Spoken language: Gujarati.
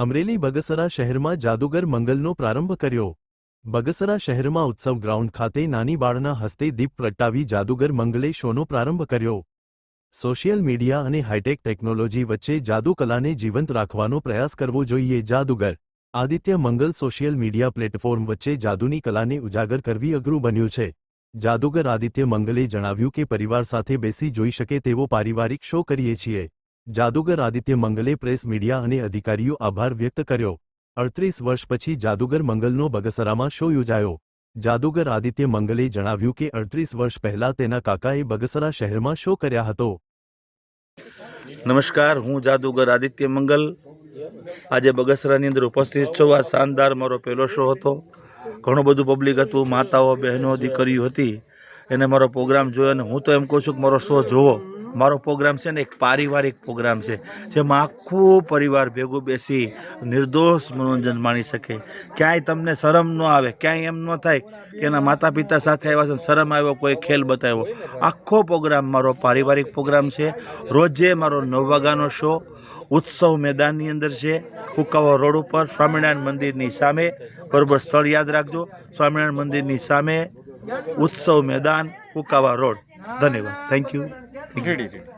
અમરેલી બગસરા શહેરમાં જાદુગર મંગલનો પ્રારંભ કર્યો. બગસરા શહેરમાં ઉત્સવ ગ્રાઉન્ડ ખાતે નાની બાળના હસ્તે દીપ પ્રગટાવી જાદુગર મંગલે શોનો પ્રારંભ કર્યો. સોશિયલ મીડિયા અને હાઈટેક ટેકનોલોજી વચ્ચે જાદુ કલાને જીવંત રાખવાનો પ્રયાસ કરવો જોઈએ. જાદુગર, Aditya Mangal social media platform વચ્ચે જાદુની કલાને ઉજાગર કરવી અઘરું બન્યું છે. જાદુગર આદિત્ય મંગલે જણાવ્યું કે પરિવાર સાથે બેસી જોઈ શકે તેવો પારિવારિક શો કરીએ છીએ. જાદુગર આદિત્ય મંગલે પ્રેસ મીડિયા અને અધિકારીઓ આભાર વ્યક્ત કર્યો. અડત્રીસ વર્ષ પછી જાદુગર મંગલનો બગસરામાં શો યોજાયો. જાદુગર આદિત્ય મંગલે જણાવ્યું કે અડત્રીસ વર્ષ પહેલા તેના કાકાએ બગસરા શહેરમાં શો કર્યા હતો. નમસ્કાર, હું જાદુગર આદિત્ય મંગલ. આજે બગસરાની અંદર ઉપસ્થિત છું. આ શાનદાર મારો પહેલો શો હતો. ઘણું બધું પબ્લિક હતું. માતાઓ, બહેનો, દીકરીઓ હતી. એને મારો પ્રોગ્રામ જોયો અને હું તો એમ કહું છું કે મારો શો જોવો. મારો પ્રોગ્રામ છે ને એક પારિવારિક પ્રોગ્રામ છે, જેમાં આખું પરિવાર ભેગું બેસી નિર્દોષ મનોરંજન માણી શકે. ક્યાંય તમને શરમ ન આવે, ક્યાંય એમ ન થાય કે એના માતા પિતા સાથે આવ્યા છે શરમ આવ્યો, કોઈ ખેલ બતાવ્યો. આખો પ્રોગ્રામ મારો પારિવારિક પ્રોગ્રામ છે. રોજે મારો નવ વાગ્યાનો શો, ઉત્સવ મેદાનની અંદર છે. કુકાવા રોડ ઉપર સ્વામિનારાયણ મંદિરની સામે, બરોબર સ્થળ યાદ રાખજો, સ્વામિનારાયણ મંદિરની સામે ઉત્સવ મેદાન, કુકાવા રોડ. ધન્યવાદ. Thank you thank you